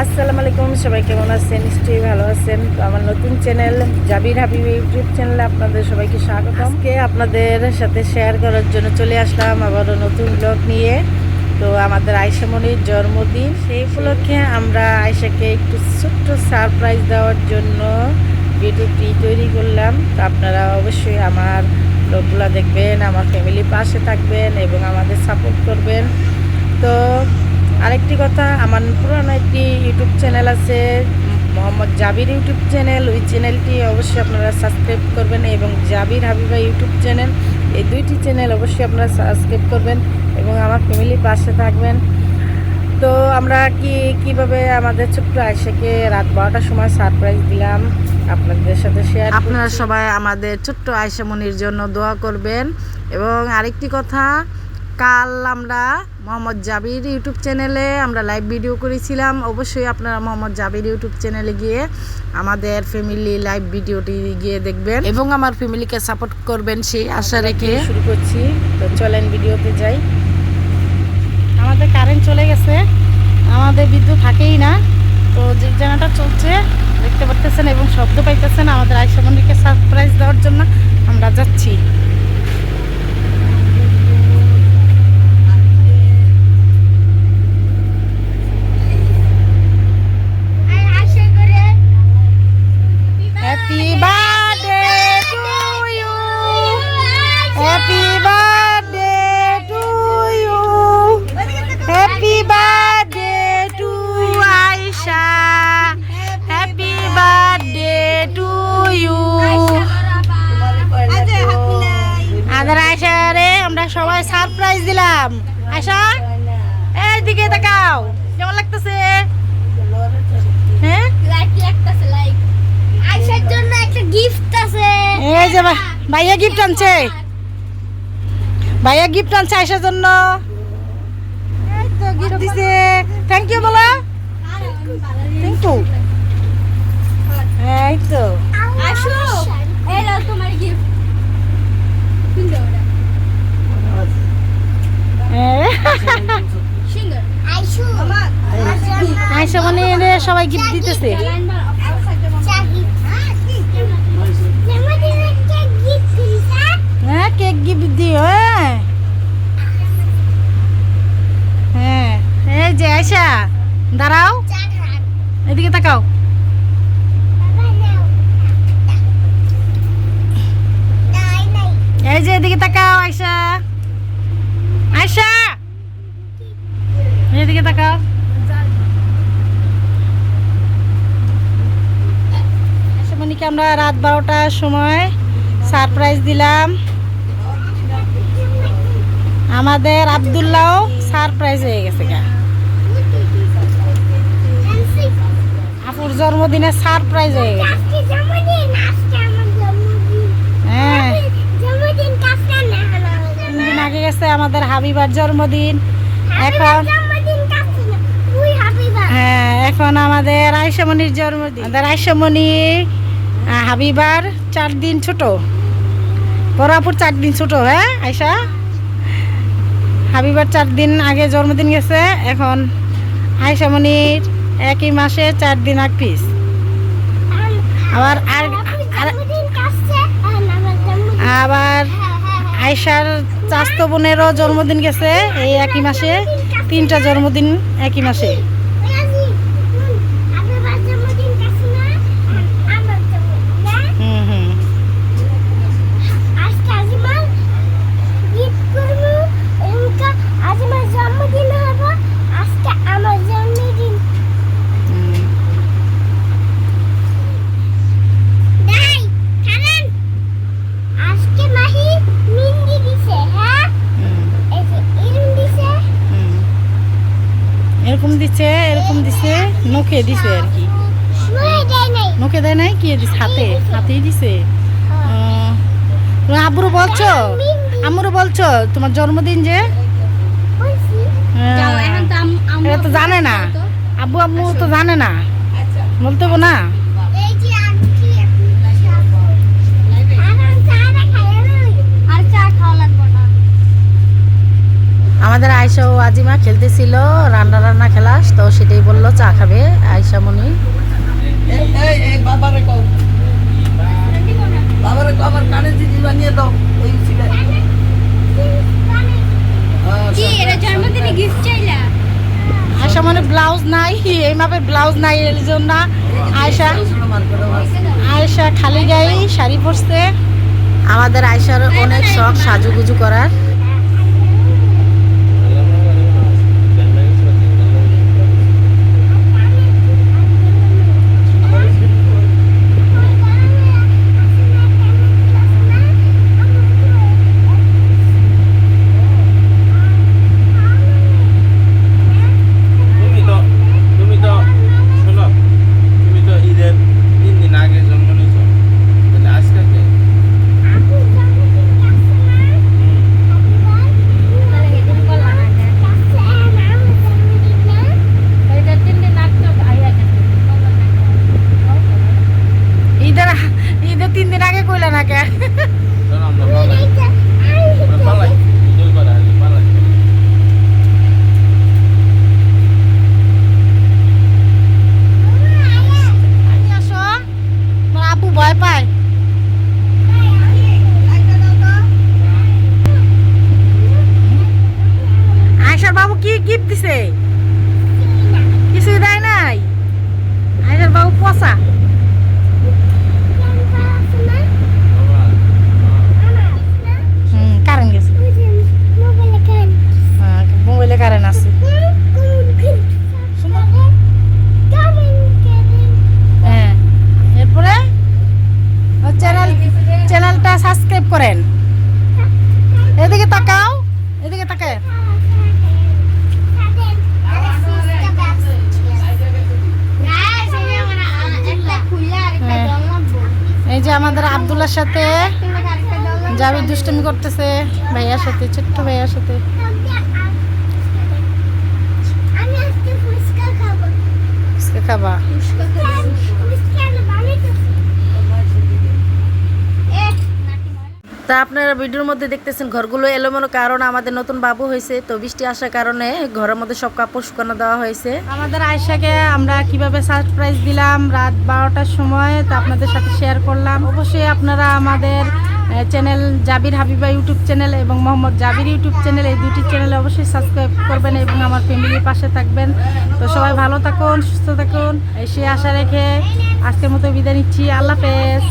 আসসালামু আলাইকুম, সবাই কেমন আছেন? নিশ্চয়ই ভালো আছেন। তো আমার নতুন চ্যানেল জাবির হাবিব ইউটিউব চ্যানেলে আপনাদের সবাইকে স্বাগত আজকে আপনাদের সাথে শেয়ার করার জন্য চলে আসলাম আবারও নতুন ব্লগ নিয়ে। তো আমাদের আয়সামণির জন্মদিন, সেই উপলক্ষে আমরা আয়সাকে একটু ছোট্ট সারপ্রাইজ দেওয়ার জন্য ভিডিওটি তৈরি করলাম। তো আপনারা অবশ্যই আমার ব্লগগুলো দেখবেন, আমার ফ্যামিলির পাশে থাকবেন এবং আমাদের সাপোর্ট করবেন। তো আরেকটি কথা, আমার পুরানো একটি ইউটিউব চ্যানেল আছে, মোহাম্মদ জাবির ইউটিউব চ্যানেল ওই চ্যানেলটি অবশ্যই আপনারা সাবস্ক্রাইব করবেন এবং জাবির হাবিবা ইউটিউব চ্যানেল এই দুইটি চ্যানেল অবশ্যই আপনারা সাবস্ক্রাইব করবেন এবং আমার ফ্যামিলির পাশে থাকবেন। তো আমরা কি, কীভাবে আমাদের ছোট্ট আয়সাকে রাত বারোটার সময় সারপ্রাইজ দিলাম, আপনাদের সাথে শেয়ার আপনারা সবাই আমাদের ছোট্ট আয়সামনির জন্য দোয়া করবেন। এবং আরেকটি কথা কাল আমরা মোহাম্মদ জাবির ইউটিউব চ্যানেলে আমরা লাইভ ভিডিও করেছিলাম। অবশ্যই আপনারা মোহাম্মদ জাবির ইউটিউব চ্যানেলে গিয়ে আমাদের ফ্যামিলি লাইভ ভিডিওটি গিয়ে দেখবেন এবং আমার ফ্যামিলিকে সাপোর্ট করবেন সেই আশা রেখে। শুরু করছি। তো চলেন ভিডিওতে যাই। আমাদের কারেন্ট চলে গেছে। আমাদের বিদ্যুৎ থাকেই না। তো যে জানাটা চলছে দেখতে পারতেছেন এবং শব্দ পাইতেছেন। আমাদের আয়সা মন্দিরকে সারপ্রাইজ দেওয়ার জন্য আমরা যাচ্ছি। যে ভাইয়া গিফট আনছে। ভাইয়া গিফট আনছে আয়সার জন্য। গিফট দিছে। থ্যাংক ইউ বলো। থ্যাংক ইউ এই তো। আয়সা মানে সবাই গিফট দিতেছে। দিও হ্যাঁ? হ্যাঁ এই যে আয়সা দাঁড়াও। এদিকে তাকাও। এই যে এদিকে তাকাও আয়সা আয়সা এদিকে তাকাও। আমরা রাত বারোটার সময় সারপ্রাইজ দিলাম। আমাদের আবদুল্লাহ সারপ্রাইজ হয়ে গেছে গা। আপুর জন্মদিনে সারপ্রাইজ হয়ে গেছে। হ্যাঁ। তিন আগে গেছে আমাদের হাবিবার জন্মদিন। এখন হ্যাঁ এখন আমাদের আয়সামণির জন্মদিন। আমাদের আয়সামণি হাবিবার চার দিন ছোট। বরাপুর চার দিন ছোট হ্যাঁ আয়সা হাবিবার চার দিন আগে জন্মদিন গেছে, এখন আয়সামণির একই মাসে চার দিন আগ পিস। আবার আর আবার আয়সার চাস্ত বোনেরও জন্মদিন গেছে, এই একই মাসে, তিনটা জন্মদিন একই মাসে হুম হুম হুম। আজকে মাহি মিন্দি দিছে হ্যাঁ হুম, এই যে ইরম দিছে হুম। এরকম দিচ্ছে এরকম দিছে নখে দিছে আর কি। নখে দেয় নাই কি দিছে হাতে হাতেই দিছে। আব্বুরও বলছো? আম্মুরও বলছো তোমার জন্মদিন যে? তো এটা তো জানে না। আব্বু আম্মু তো জানে না। বলতে হবে না এই যে আন্টি এখন চা খাইয়ে লই আর চা খাওয়া লাগবে না আমাদের আয়সা ও আজিমা খেলতেছিল রান্না রান্না খেলাস তো সেটাই বলল চা খাবে আয়সা মনি। এই এই এই বাবারে কও। বাবারে কও আমার কানে জিনিস বানিয়ে দাও ওই ছিল। কি এটা জন্মদিনে গিফট চাইলা? আয়সা মনে ব্লাউজ নাই এই মাপের ব্লাউজ নাই এর জন্য। আয়সা আয়সা খালি গায়ে শাড়ি পরছে। আমাদের আয়সার অনেক শখ সাজুগুজু করার তুমি তো তুমি তো শোনো তুমি তো ঈদের তিন দিন আগে জন্ম নিয়েছ তাহলে আজকে কে ঈদের ঈদের তিন দিন আগে কইলা না কে শোনো আমরা পালাই আমরা পালাই ভিডিও করা হলে পালাই আমি আসো তোমার আব্বু ভয় পায় আয়সার বাবু কি গিফট দিছে কিছুই দেয় নাই আয়সার বাবু পচা হুম কারেন্ট গেছে হ্যাঁ, মোবাইলে কারেন্ট আছে হ্যাঁ এরপরে চ্যানেল চ্যানেলটা করেন এদিকে তাকাও, এদিকে তাকায় এই যে আমাদের আব্দুল্লার সাথে যাবি দুষ্টমি করতেছে, ভাইয়ার সাথে, ছোট্ট ভাইয়ার সাথে। খাব। তা আপনারা ভিডিওর মধ্যে দেখতেছেন, ঘরগুলো এলোমেলো কারণ আমাদের নতুন বাবু হয়েছে, তো বৃষ্টি আসার কারণে ঘরের মধ্যে সব কাপড় শুকানো দেওয়া হয়েছে। আমাদের আয়সাকে আমরা কীভাবে সারপ্রাইজ দিলাম রাত বারোটার সময়, তা আপনাদের সাথে শেয়ার করলাম। অবশ্যই আপনারা আমাদের channel Jabir Habiba YouTube channel এবং মোহাম্মদ জাবির ইউটিউব চ্যানেল এই দুটি চ্যানেলে অবশ্যই সাবস্ক্রাইব করবেন এবং আমার ফ্যামিলির পাশে থাকবেন। তো সবাই ভালো থাকুন, সুস্থ থাকুন এই সে আশা রেখে আজকের মতো বিদায় নিচ্ছি। আল্লাহ হাফেজ।